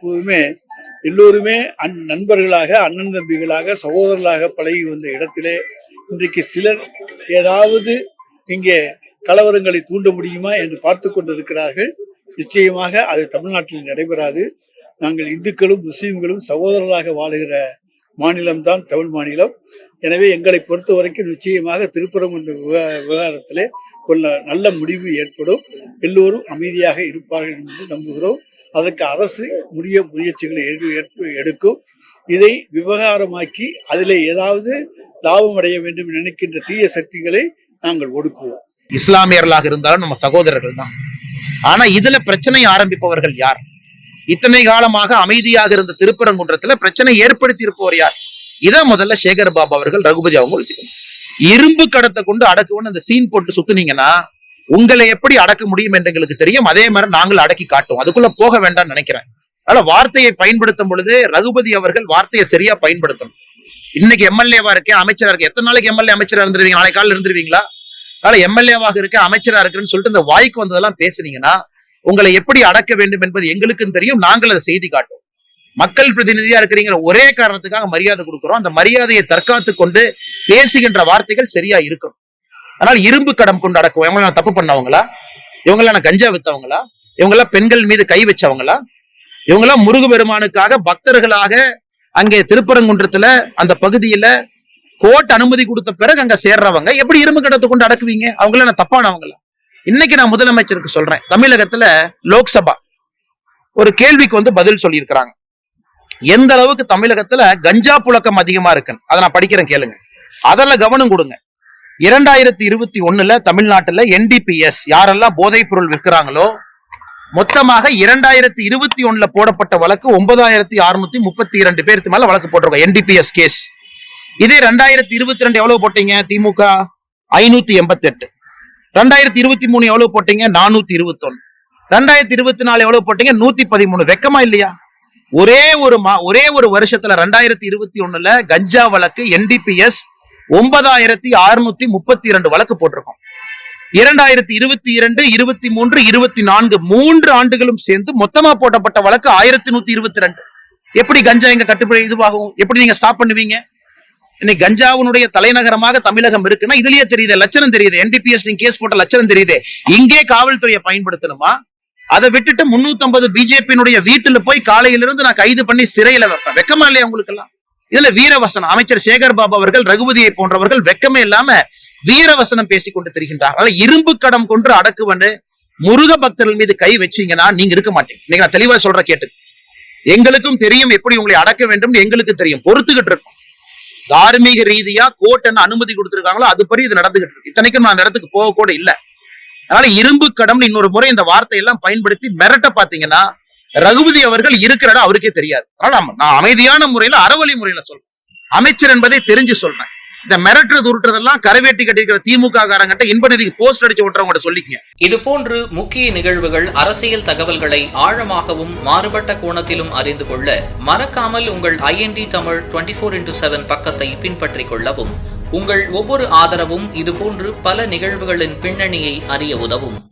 எப்போதுமே எல்லோருமே அந் நண்பர்களாக அண்ணன் தம்பிகளாக சகோதரர்களாக பழகி வந்த இடத்திலே இன்றைக்கு சிலர் ஏதாவது இங்கே கலவரங்களை தூண்ட முடியுமா என்று பார்த்து கொண்டிருக்கிறார்கள். நிச்சயமாக அது தமிழ்நாட்டில் நடைபெறாது. நாங்கள் இந்துக்களும் முஸ்லீம்களும் சகோதரர்களாக வாழுகிற மாநிலம்தான் தமிழ் மாநிலம். எனவே எங்களை பொறுத்த வரைக்கும் நிச்சயமாக திருப்பரங்குன்ற விவ- விவகாரத்திலே ஒரு நல்ல முடிவு ஏற்படும். எல்லோரும் அமைதியாக இருப்பார்கள் என்று நம்புகிறோம். அதற்கு அரசு முடிய முயற்சிகளை எடுக்கும். இதை விவகாரமாக்கி அதில் ஏதாவது லாபம் அடைய வேண்டும் நினைக்கின்ற தீய சக்திகளை நாங்கள் ஒடுக்குவோம். இஸ்லாமியர்களாக இருந்தாலும் நம்ம சகோதரர்கள் தான் ஆனா இதுல பிரச்சனை ஆரம்பிப்பவர்கள் யார்? இத்தனை காலமாக அமைதியாக இருந்த திருப்பரங்குன்றத்துல பிரச்சனை ஏற்படுத்தி இருப்பவர் யார்? இதை முதல்ல சேகர் பாபு அவர்கள் ரகுபதி அவங்க வச்சுக்கணும். இரும்பு கடத்தை கொண்டு அடக்குவோன்னு அந்த சீன் போட்டு சுத்துனீங்கன்னா உங்களை எப்படி அடக்க முடியும் என்று எங்களுக்கு தெரியும். அதே மாதிரி நாங்கள் அடக்கி காட்டும் அதுக்குள்ள போக வேண்டாம்னு நினைக்கிறேன். அதனால வார்த்தையை பயன்படுத்தும் பொழுது ரகுபதி அவர்கள் வார்த்தையை சரியா பயன்படுத்தணும். இன்னைக்கு எம்எல்ஏவா இருக்கேன் அமைச்சரா இருக்கேன் எத்தனை நாளைக்கு எம்எல்ஏ அமைச்சரா இருந்துருவீங்க? நாளை காலையில் இருந்துருவீங்களா? அதனால எம்எல்ஏவாக இருக்க அமைச்சரா இருக்குன்னு சொல்லிட்டு இந்த வாய்க்கு வந்ததெல்லாம் பேசுனீங்கன்னா உங்களை எப்படி அடக்க வேண்டும் என்பது எங்களுக்கும் தெரியும். நாங்கள் அதை செய்தி காட்டும் மக்கள் பிரதிநிதியா இருக்கிறீங்கிற ஒரே காரணத்துக்காக மரியாதை கொடுக்குறோம். அந்த மரியாதையை தற்காத்து கொண்டு பேசுகின்ற வார்த்தைகள் சரியா இருக்கணும். அதனால இரும்பு கடம் கொண்டு அடக்கும் இவங்க தப்பு பண்ணவங்களா? இவங்கெல்லாம் கஞ்சா வித்தவங்களா? இவங்கெல்லாம் பெண்கள் மீது கை வச்சவங்களா? இவங்கெல்லாம் முருகபெருமானுக்காக பக்தர்களாக அங்கே திருப்பரங்குன்றத்துல அந்த பகுதியில கோர்ட் அனுமதி கொடுத்த பிறகு அங்க சேர்றவங்க எப்படி இரும்பு கடத்தை கொண்டு அடக்குவீங்க? அவங்கள நான் தப்பானவங்களா? இன்னைக்கு நான் முதலமைச்சருக்கு சொல்றேன். தமிழகத்துல லோக்சபா ஒரு கேள்விக்கு வந்து பதில் சொல்லியிருக்கிறாங்க. எந்த அளவுக்கு தமிழகத்துல கஞ்சா புழக்கம் அதிகமா இருக்குன்னு? அதை நான் படிக்கிறேன் கேளுங்க. அதெல்லாம் கவனம் கொடுங்க. இரண்டாயிரத்தி இருபத்தி ஒண்ணுல தமிழ்நாட்டுல என்டிபிஎஸ் யாரெல்லாம் போதைப் பொருள் விற்கிறாங்களோ மொத்தமாக இரண்டாயிரத்தி இருபத்தி ஒண்ணுல போடப்பட்ட வழக்கு ஒன்பதாயிரத்தி அறுநூத்தி முப்பத்தி இரண்டு பேருக்கு மேல வழக்கு போட்டிருக்கோம் என்டிபிஎஸ் கேஸ் இதே ரெண்டாயிரத்தி இருபத்தி ரெண்டு எவ்வளவு போட்டீங்க திமுக? ஐநூத்தி எண்பத்தி எட்டு ரெண்டாயிரத்தி இருபத்தி மூணு எவ்வளவு போட்டீங்க நானூத்தி இருபத்தி ஒன்னு ரெண்டாயிரத்தி இருபத்தி நாலு எவ்வளவு போட்டீங்க நூத்தி பதிமூணு. வெக்கமா இல்லையா? ஒரே ஒரு மா ஒரே ஒரு வருஷத்துல ரெண்டாயிரத்தி இருபத்தி ஒண்ணுல கஞ்சா வழக்கு என்டிபிஎஸ் ஒன்பதாயிரத்தி அறுநூத்தி முப்பத்தி இரண்டு வழக்கு போட்டிருக்கோம். இரண்டாயிரத்தி இருபத்தி இரண்டு இருபத்தி மூன்று இருபத்தி நான்கு மூன்று ஆண்டுகளும் சேர்ந்து மொத்தமா போட்டப்பட்ட வழக்கு ஆயிரத்தி நூத்தி இருபத்தி ரெண்டு. எப்படி கஞ்சா எங்க கட்டுப்படி இதுவாகும்? எப்படி நீங்க ஸ்டாப் பண்ணுவீங்க? இன்னைக்கு கஞ்சாவினுடைய தலைநகரமாக தமிழகம் இருக்குன்னா இதுலயே தெரியுது லட்சணம் தெரியுது என்டிபிஎஸ் நீங்க கேஸ் போட்ட லட்சணம் தெரியுது. இங்கே காவல்துறையை பயன்படுத்தணுமா? அதை விட்டுட்டு 350 பிஜேபியினுடைய வீட்டுல போய் காலையில இருந்து நான் கைது பண்ணி சிறையில வைப்பேன். வெக்கமா இல்லையா உங்களுக்கு எல்லாம் இதுல வீரவசனம். அமைச்சர் சேகர் பாபு அவர்கள் ரகுபதியை போன்றவர்கள் வெக்கமே இல்லாம வீரவசனம் பேசிக் கொண்டு தெரிகின்றார். அதனால இரும்பு கடம் கொண்டு அடக்குவன்னு முருக பக்தர்கள் மீது கை வச்சீங்கன்னா நீங்க இருக்க மாட்டீங்க. நீங்க நான் தெளிவா சொல்ற கேட்டு. எங்களுக்கும் தெரியும் எப்படி உங்களை அடக்க வேண்டும் எங்களுக்கு தெரியும். பொறுத்துக்கிட்டு இருக்கும். தார்மீக ரீதியா கோர்ட் என்ன அனுமதி அது அதுபடி இது நடந்துகிட்டு இருக்கு. இத்தனைக்கும் நான் அந்த இடத்துக்கு போக கூட இல்லை. அதனால இரும்பு கடம்னு இன்னொரு முறை இந்த வார்த்தையெல்லாம் பயன்படுத்தி மிரட்ட பாத்தீங்கன்னா ரகுபதி அவர்கள் இருக்கிற இடம் அவருக்கே தெரியாது. அதனால நான் அமைதியான முறையில அறவழி முறையில சொல்றேன். அமைச்சர் என்பதை தெரிஞ்சு சொல்றேன். இந்த மிரட்டுறது உருட்டுறதெல்லாம் கரவேட்டி கட்டிருக்கிற திமுக காரங்கிட்ட இன்ப நிதிக்கு போஸ்ட் அடிச்சு விட்டுறவங்க சொல்லிக்கங்க. இதுபோன்று முக்கிய நிகழ்வுகள் அரசியல் தகவல்களை ஆழமாகவும் மாறுபட்ட கோணத்திலும் அறிந்து கொள்ள மறக்காமல் உங்கள் IND Tamil twenty four into seven பக்கத்தை பின்பற்றிக் கொள்ளவும் உங்கள் ஒவ்வொரு ஆதரவும் இதுபோன்று பல நிகழ்வுகளின் பின்னணியை அறிய உதவும்.